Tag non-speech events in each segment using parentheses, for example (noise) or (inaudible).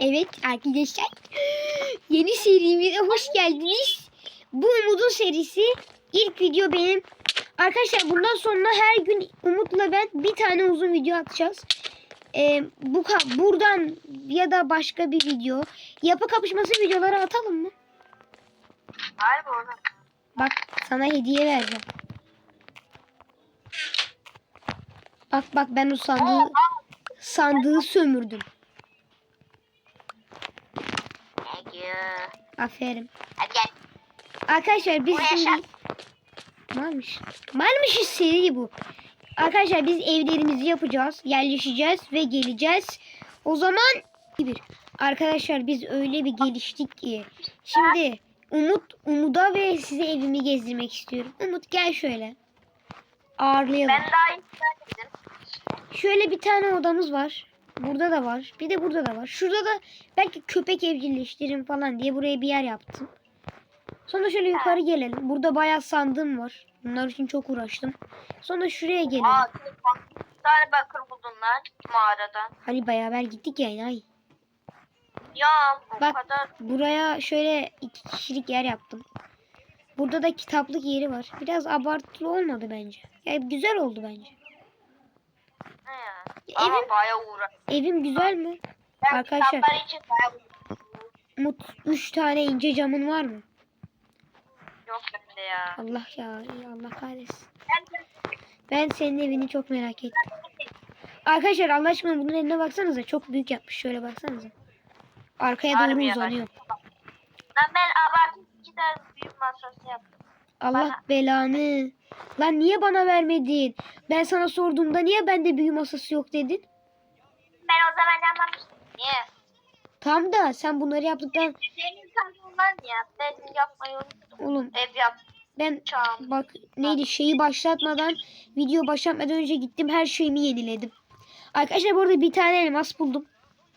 Evet arkadaşlar yeni serimize hoş geldiniz. Bu Umut'un serisi ilk video benim. Arkadaşlar bundan sonra her gün Umut'la ben bir tane uzun video atacağız. Ee, bu buradan ya da başka bir video yapı kapışması videoları atalım mı? Harbi oğlum. Bak sana hediye vereceğim. Bak bak ben o sandığı, sandığı sömürdüm. You. Aferin. Hadi gel. Arkadaşlar biz Buraya şimdi... Varmış. Varmış seri bu. Arkadaşlar biz evlerimizi yapacağız. Yerleşeceğiz ve geleceğiz. O zaman bir. Arkadaşlar biz öyle bir geliştik ki. Şimdi Umut, Umut'a ve size evimi gezdirmek istiyorum. Umut gel şöyle. Ağırlayalım. Ben daha dedim. Şöyle bir tane odamız var. Burada da var. Bir de burada da var. Şurada da belki köpek evcilleştiririm falan diye buraya bir yer yaptım. Sonra şöyle yukarı gelelim. Burada bayağı sandığım var. Bunlar için çok uğraştım. Sonra şuraya gelelim. Aa, bir tane bakır buldum lan mağaradan. Hani beraber gittik ya. Ay. Ya o Bak. kadar. Buraya şöyle iki kişilik yer yaptım. Burada da kitaplık yeri var. Biraz abartılı olmadı bence. Ya güzel oldu bence. Ama evim- bayağı uğraş. Evim güzel mi? Ben Arkadaşlar. kitaplar için bayağı uğraştım. Umut 3 tane ince camın var mı? Yok bende ya. Allah ya. Allah kahretsin. Ben Ben senin evini çok merak ettim. Arkadaşlar Allah aşkına bunun eline baksanıza. Çok büyük yapmış. Şöyle baksanıza. Arkaya doğru uzanıyor. ben, ben abartıp iki tane büyük masası yaptım. Allah Bana- belanı. Lan niye bana vermedin? Ben sana sorduğumda niye bende büyü masası yok dedin? Ben o zaman yapmamıştım. Niye? Tam da sen bunları yaptıktan Senin kanalından ya. Ben yapmayı unuttum. oğlum Ev yap. ben Çağım. bak neydi şeyi başlatmadan video başlatmadan önce gittim her şeyimi yeniledim. Arkadaşlar bu arada bir tane elmas buldum.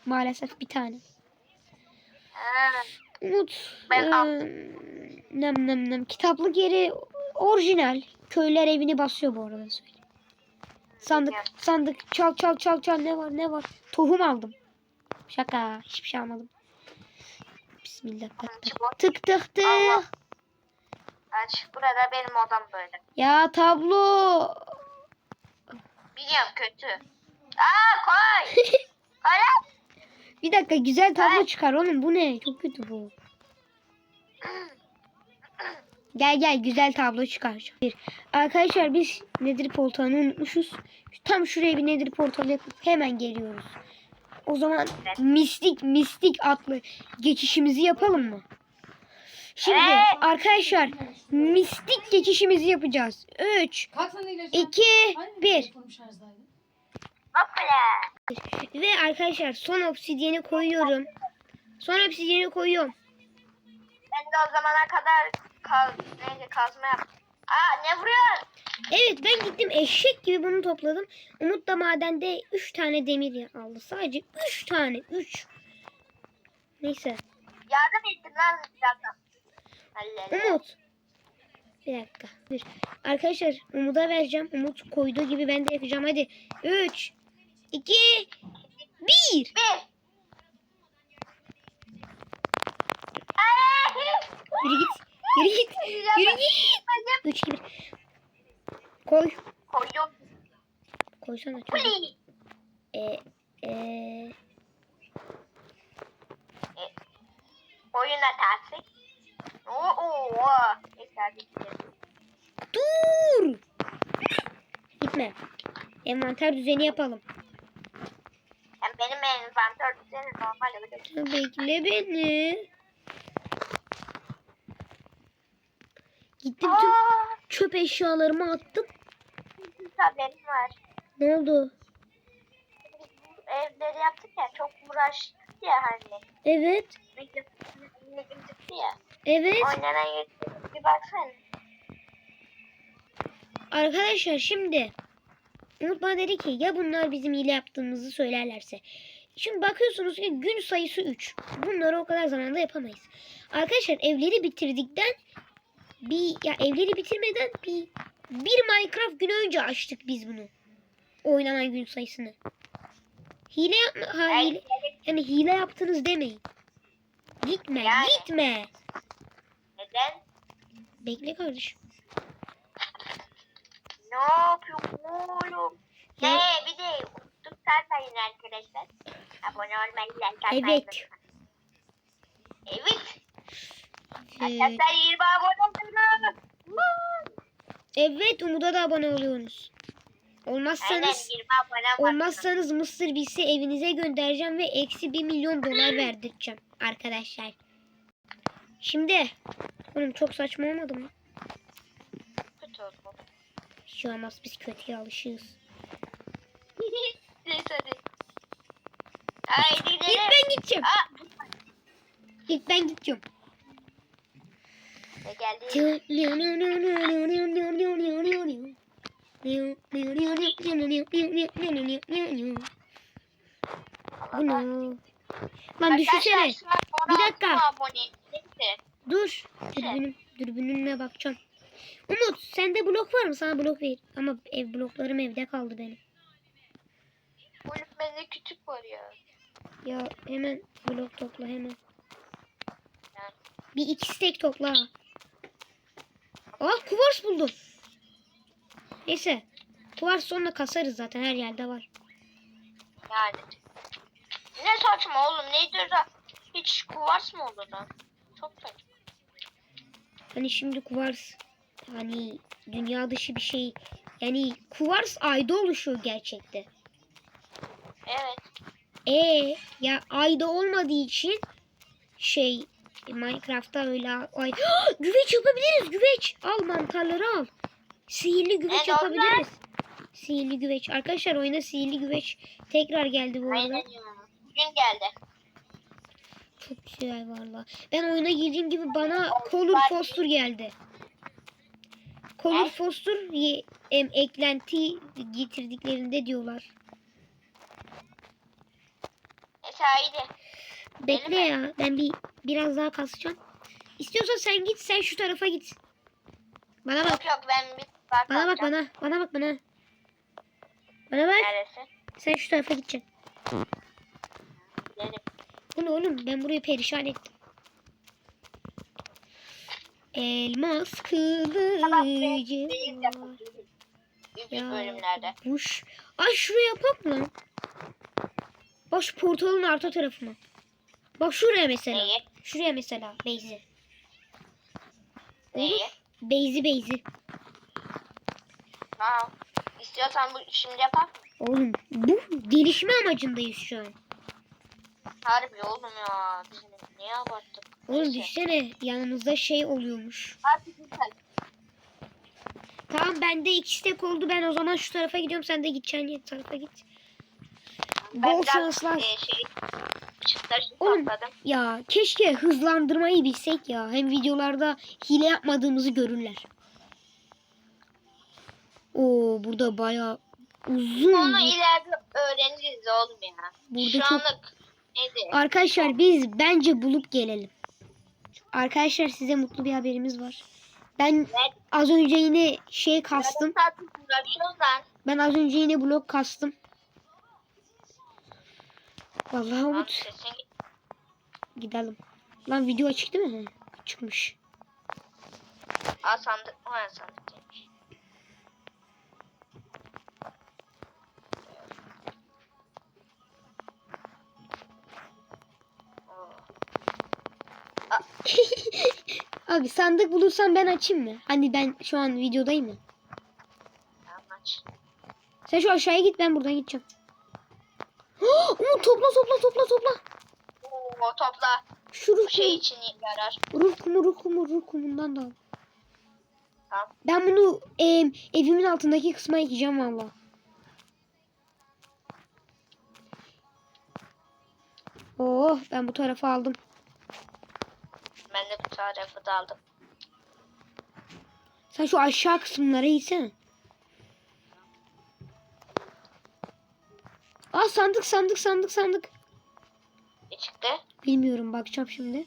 Maalesef bir tane. Ha. Umut. Ben aldım. Nem nem nem. Kitaplık yeri orijinal. Köyler evini basıyor bu arada söyleyeyim. Sandık sandık çal çal çal çal ne var ne var. Tohum aldım. Şaka hiçbir şey almadım. Bismillah. tık tık. Tık tık tık. Allah. Aç. Burada benim odam böyle. Ya tablo. Biliyorum kötü. Aa koy. (laughs) koy lan. Bir dakika güzel tablo Ay. çıkar oğlum. Bu ne? Çok kötü bu. (clears throat) Gel gel güzel tablo çıkar. Bir. Arkadaşlar biz nedir portalını unutmuşuz. Tam şuraya bir nedir portalı yapıp hemen geliyoruz. O zaman mistik mistik adlı geçişimizi yapalım mı? Şimdi Evet. arkadaşlar mistik geçişimizi yapacağız. 3, Kalk sen de ileri. 2, Hani 1. telefonum şarjdaydı? Hoppala. Ve arkadaşlar son obsidiyeni koyuyorum. Son obsidiyeni koyuyorum. Ben de o zamana kadar kaz, kazma yaptım. Aa ne vuruyorsun? Evet ben gittim eşek gibi bunu topladım. Umut da madende 3 tane demir aldı. Sadece 3 tane. 3. Neyse. Yardım ettim lan bir dakika. Hallele. Umut. Bir dakika. Bir. Arkadaşlar Umut'a vereceğim. Umut koyduğu gibi ben de yapacağım. Hadi. 3, 2, 1. Bir. Ay! Yürü git. Yürü git. Yürü git. 3, 2, 1. Koy. Koyuyorum. Koysana. çocuğum. Puli. E, e, Oyun hatası. Oo, dur. Gitme. Envanter düzeni yapalım. Yani benim envanter düzeni normal öyle. Bekle beni. Gittim tüm Aa, çöp eşyalarımı attım. haberim var. Ne oldu? Evleri yaptık ya çok uğraştık ya hani. Evet. Ne çıktı ya. Evet. Oynanan yetkilik bir baksana. Arkadaşlar şimdi Umut bana dedi ki ya bunlar bizim hile yaptığımızı söylerlerse. Şimdi bakıyorsunuz ki gün sayısı 3. Bunları o kadar zamanda yapamayız. Arkadaşlar evleri bitirdikten bir ya evleri bitirmeden bir bir Minecraft günü önce açtık biz bunu. Oynanan gün sayısını. Hile yapma. Ha, hile. Yani hile yaptınız demeyin. Gitme, Yani. gitme. Neden? Bekle kardeşim. Ne yapıyorsun oğlum? Ee, bir de unuttuk sarmayın arkadaşlar. Abone olmayı, like atmayı Evet. Evet. Arkadaşlar 20 abone evet Umut'a da abone oluyorsunuz. Aynen Olmazsanız 20 abone var. olmazsanız Mısır Bilse evinize göndereceğim ve eksi 1 milyon dolar verdireceğim arkadaşlar. Şimdi oğlum çok saçma olmadı mı? Kötü oldu. Şey olmaz biz kötüye alışığız. (laughs) Neyse hadi. Haydi İlk ben gideceğim. Aa, İlk ben gideceğim. Ne geldi? Bu ne? Lan düşünsene. Bir dakika. Dur. Dürbünüm, dürbünümle bakacağım. Umut sende blok var mı? Sana blok ver. Ama ev bloklarım evde kaldı benim. Oğlum bende kütük var ya. Ya hemen blok topla hemen. Bir iki stek topla. Aa kuvars buldum. Neyse. Kuvars sonra kasarız zaten her yerde var. Yani. Ne saçma oğlum ne diyorsa hiç kuvars mı olur lan? Çok saçma. Hani şimdi kuvars hani dünya dışı bir şey. Yani kuvars ayda oluşuyor gerçekte. Evet. E ya ayda olmadığı için şey Minecraft'ta öyle ay (gasps) güveç yapabiliriz güveç. Al mantarları al. Sihirli güveç Evet, yapabiliriz. Sihirli güveç. Arkadaşlar oyuna sihirli güveç tekrar geldi bu arada. Aynen. Bugün geldi. Çok güzel valla. Ben oyuna girdiğim gibi bana Color Foster geldi. Color? Foster em, eklenti getirdiklerinde diyorlar. Haydi. Bekle ya. Ben bir biraz daha kasacağım. İstiyorsan sen git. Sen şu tarafa git. Bana bak. Yok yok ben bir Bana bak bana. Bana bak bana. Bana bak. Neresi? Sen şu tarafa gideceksin. Gidelim. Bu ne oğlum? Ben burayı perişan ettim. Elmas Tamam, kılıcı. İlk Ya bölümlerde. kuş. Ay şuraya yapak mı? Bak şu portalın arka tarafına. Bak şuraya mesela. Neyi? Şuraya mesela. Beyzi. Neyi? Beyzi beyzi. Tamam. İstiyorsan bu şimdi yapar? Oğlum bu gelişme amacındayız şu an. Harbi oğlum ya. Biz niye abarttık? Oğlum Neyse. düşsene yanımızda şey oluyormuş. Artık güzel. Tamam bende iki stek oldu ben o zaman şu tarafa gidiyorum sen de gideceksin yer tarafa git. Ben Bol biraz, şanslar. e, şey, çıtları Oğlum. Ya keşke hızlandırmayı bilsek ya. Hem videolarda hile yapmadığımızı görürler. Oo burada baya uzun. Onu bir- ileride öğreniriz oğlum ya. Burada Şu çok- anlık neydi? Arkadaşlar biz bence bulup gelelim. Arkadaşlar size mutlu bir haberimiz var. Ben Ne? az önce yine şey kastım. Ben az önce yine blok kastım. Vallahi Lan Umut sesin gidelim. Lan video açık değil mi? He, Çıkmış. Aa sandık. Ha sandık demiş. Oo. (laughs) Abi sandık bulursan ben açayım mı? Hani ben şu an videodayım ya. Tamam aç. Sen şu aşağıya git ben buradan gideceğim. Umut topla topla topla topla. Oo topla. Şu ruh şey için yarar. ruh kumu, ruh kumu, ruh kumundan da al. Tamam. Ben bunu em, evimin altındaki kısma ekeceğim valla. Oh ben bu tarafa aldım. Ben de bu tarafı da aldım. Sen şu aşağı kısımlara gitsene. Aa sandık sandık sandık sandık. Ne çıktı? Bilmiyorum bakacağım şimdi.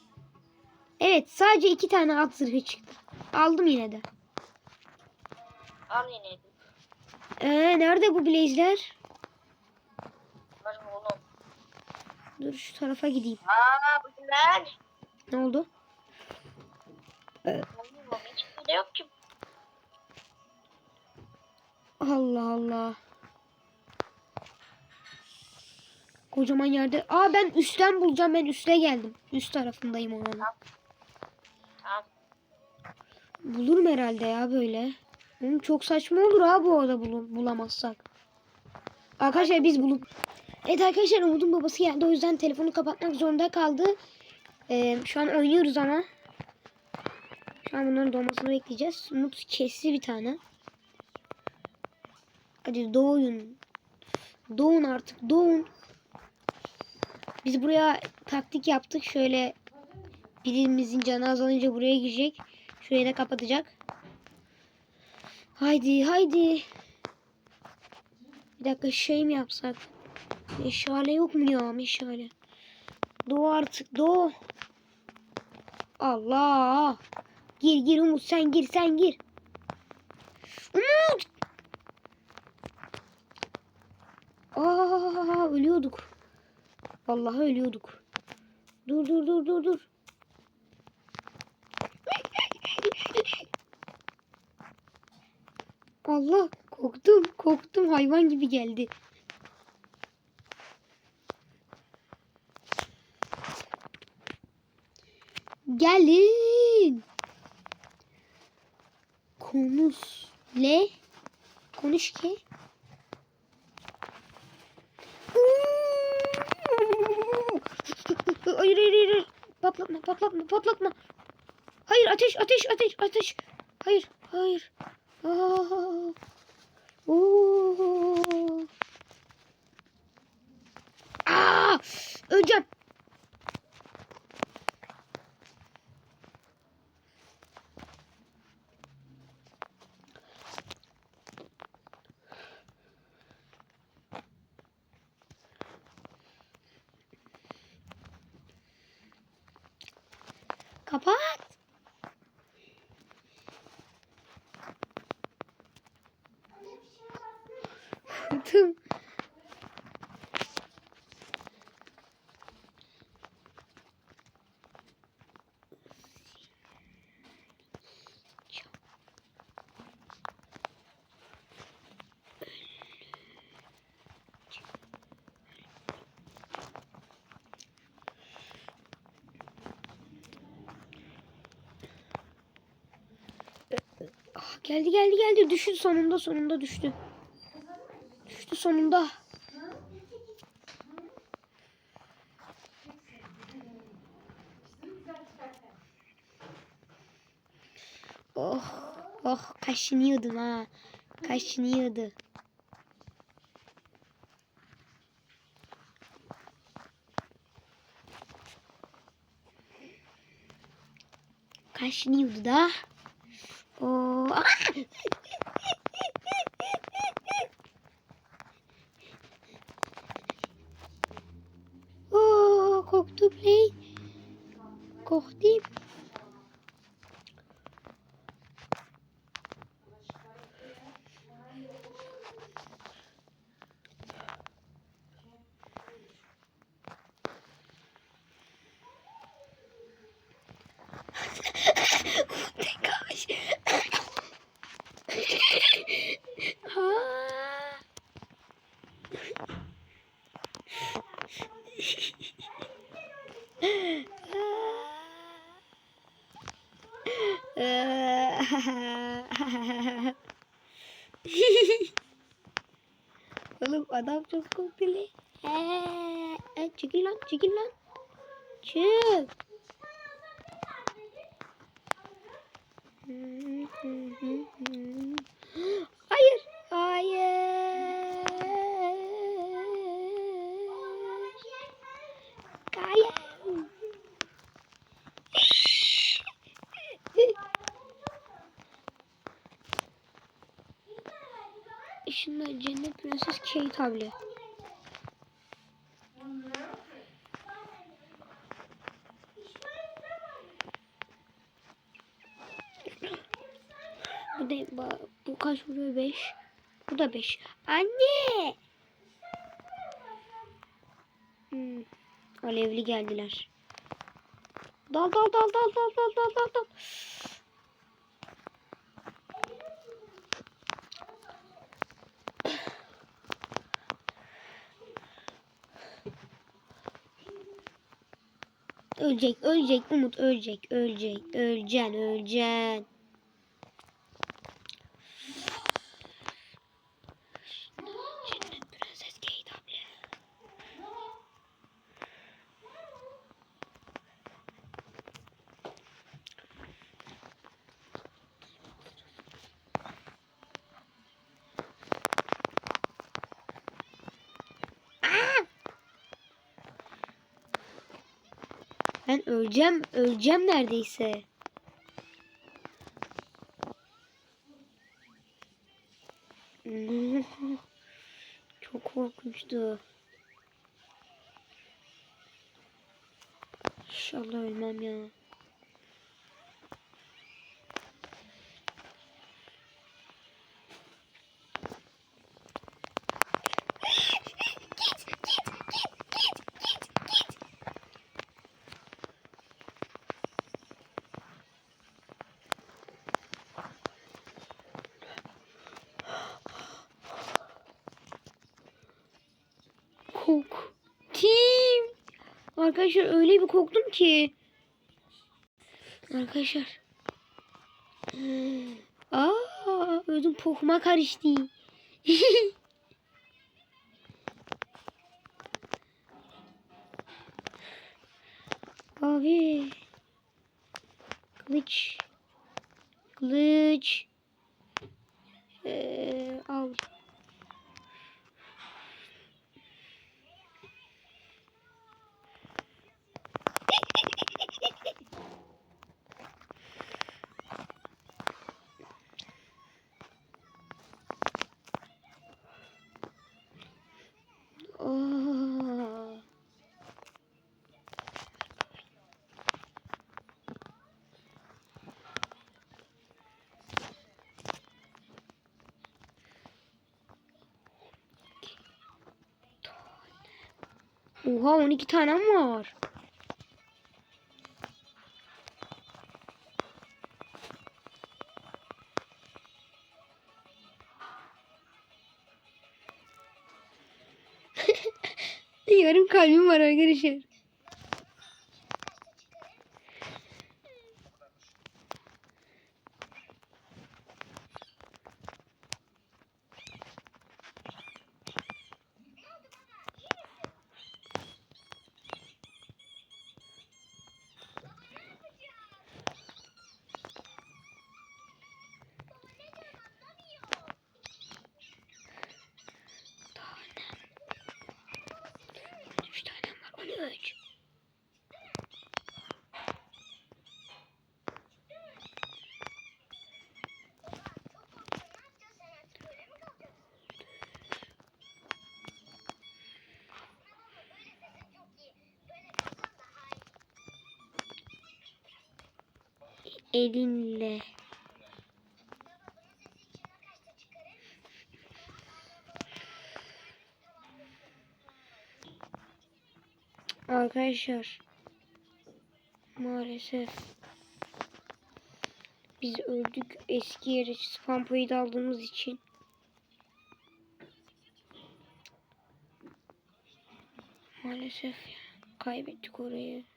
Evet sadece iki tane at zırhı çıktı. Aldım yine de. Al yine. Ee, nerede bu blaze'ler? Var oğlum. Dur şu tarafa gideyim. Aa bu ne? Oldu? Hiç de yok ki. Allah Allah. Kocaman yerde. Aa ben üstten bulacağım. Ben üste geldim. Üst tarafındayım onun. Tamam. Bulurum herhalde ya böyle. Oğlum çok saçma olur ha bu arada bulu- bulamazsak. Arkadaşlar biz bulup... Evet arkadaşlar Umut'un babası geldi. O yüzden telefonu kapatmak zorunda kaldı. Ee, şu an oynuyoruz ama. Şu an bunların doğmasını bekleyeceğiz. Umut kesti bir tane. Hadi doğun. Doğun artık doğun. Biz buraya taktik yaptık. Şöyle birimizin canı azalınca buraya girecek. Şurayı da kapatacak. Haydi haydi. Bir dakika şey mi yapsak? Meşale yok mu ya meşale? Doğu artık doğu. Allah. Gir gir Umut sen gir sen gir. Umut. Aa ölüyorduk. Vallahi ölüyorduk. Dur dur dur dur dur. Allah korktum korktum hayvan gibi geldi. Gelin. Konuş. Le. Konuş ki. Hayır hayır hayır. Patlatma patlatma patlatma. Hayır ateş ateş ateş ateş. Hayır hayır. Aa. Oo. Aa! Öleceğim. 宝宝 geldi geldi geldi düştü sonunda sonunda düştü. Düştü sonunda. Oh oh kaşınıyordum ha. Kaşınıyordu. Kaşınıyordu da. Ah! (laughs) Oo, korktum hey. Korktum. (laughs) Gosh. Ha. Oğlum adam çok korkulu. Ee, çekil lan çekil lan. Çık. Hayır. Hayır. Hayır. Şunlar cennet prenses Kate abla. Bu da bu kaç vuruyor 5. Bu da 5. Anne. Hmm. Alevli geldiler. Dal dal dal dal dal dal dal dal Ölecek, ölecek Umut, ölecek, ölecek, öleceksin, öleceksin. Cennet Prenses Kate abla. Aa! Ben öleceğim, öleceğim neredeyse. (laughs) Çok korkunçtu. İnşallah ölmem ya. Arkadaşlar öyle bir korktum ki. Arkadaşlar. Aa, ödüm pokuma karıştı. (laughs) Abi. Kılıç. Kılıç. Ee, al. Oha 12 tane var. (laughs) Yarım kalbim var arkadaşlar. Üç tane var. 13. Elinle. Arkadaşlar maalesef biz öldük eski yere spam point aldığımız için. Maalesef kaybettik orayı.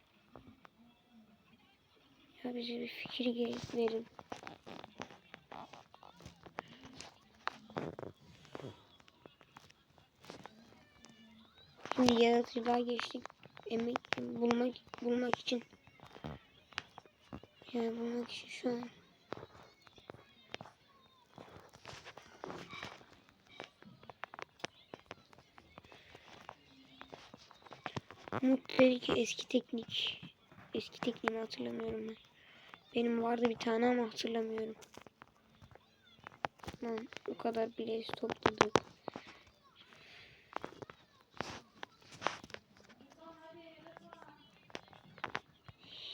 Bize bir fikir verin. Şimdi yaratıcılığa geçtik. Emek bulmak bulmak için. Yani bulmak için şu an. Dedi ki eski teknik. Eski tekniğimi hatırlamıyorum ben. Benim vardı bir tane ama hatırlamıyorum. Lan o kadar bile topladık.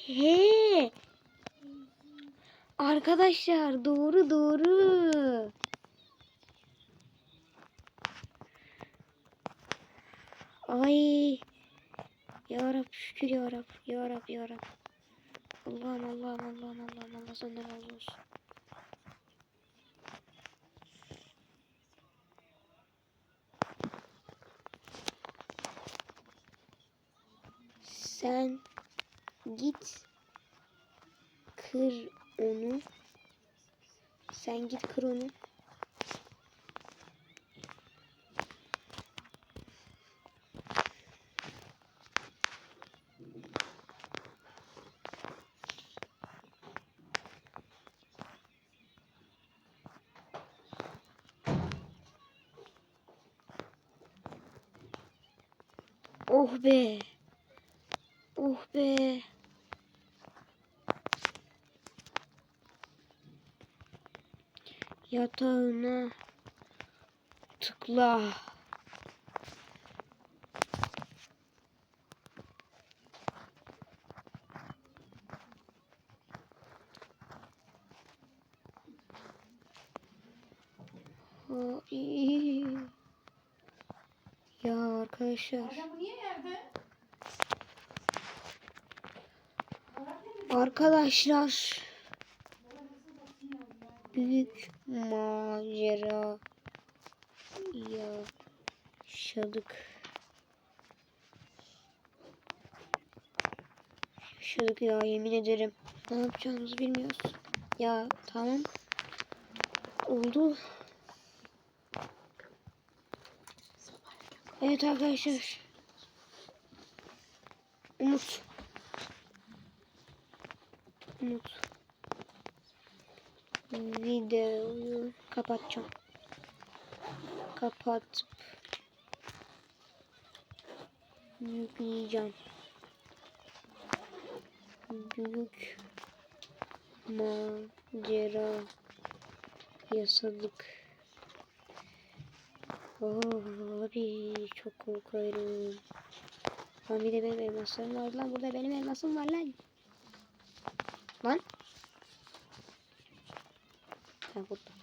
He. Arkadaşlar doğru doğru. Ay. Ya Rabbi şükür ya Rab. Ya Rab ya Rab. Allah'ım Allah'ım Allah'ım Allah'ım Allah senden razı olsun. Sen git kır onu. Sen git kır onu. Oh be. Oh be. Yatağına tıkla. Ay. Ya arkadaşlar. Adam niye yerde? Arkadaşlar büyük macera yaşadık. Yaşadık ya yemin ederim. Ne yapacağımızı bilmiyoruz. Ya tamam. Oldu. Evet arkadaşlar. Umut. Umut. Videoyu kapatacağım. Kapatıp yükleyeceğim. Büyük macera yasadık. Oh, abi çok korkuyorum. Lan bir de benim elmaslarım var lan. Burada benim elmasım var lan. Lan. Ha burada.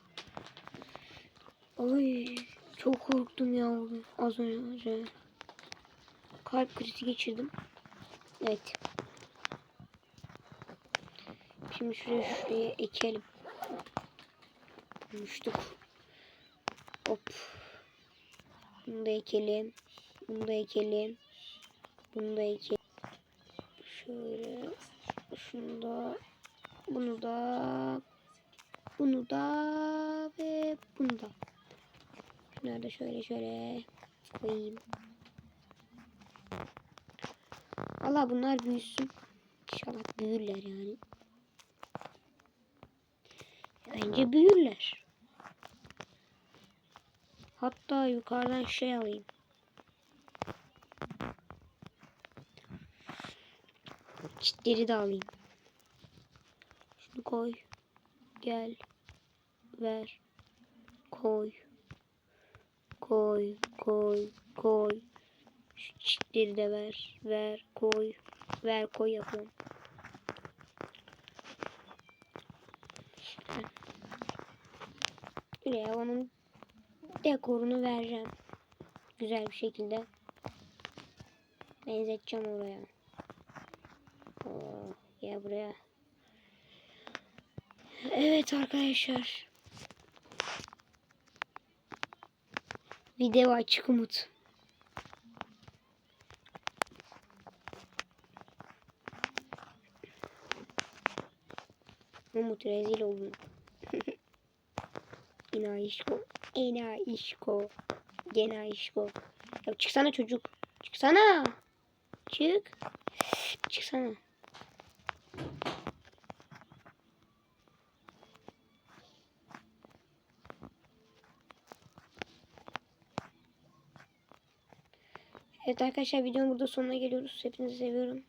Ay çok korktum ya az önce. Kalp krizi geçirdim. Evet. Şimdi şuraya şuraya ekelim. Konuştuk. Hop. Bunu da ekelim. Bunu da ekelim. Bunu da ekelim. Şöyle. Şunu da. Bunu da. Bunu da. Ve bunu da. Şunları da şöyle şöyle koyayım. Allah bunlar büyüsün. İnşallah büyürler yani. Bence büyürler. Hatta yukarıdan şey alayım. Çitleri de alayım. Şunu koy. Gel. Ver. Koy. Koy. Koy. Koy. Şu çitleri de ver. Ver. Koy. Ver. Koy yapıyorum. Buraya onun dekorunu vereceğim. Güzel bir şekilde. Benzeteceğim oraya. Oo, ya buraya. Evet arkadaşlar. Video açık umut. Umut rezil oldun. (laughs) İnayişko. İnayişko. Genayişko. Ya çıksana çocuk. Çıksana. Çık. Çıksana. Evet arkadaşlar videonun burada sonuna geliyoruz. Hepinizi seviyorum.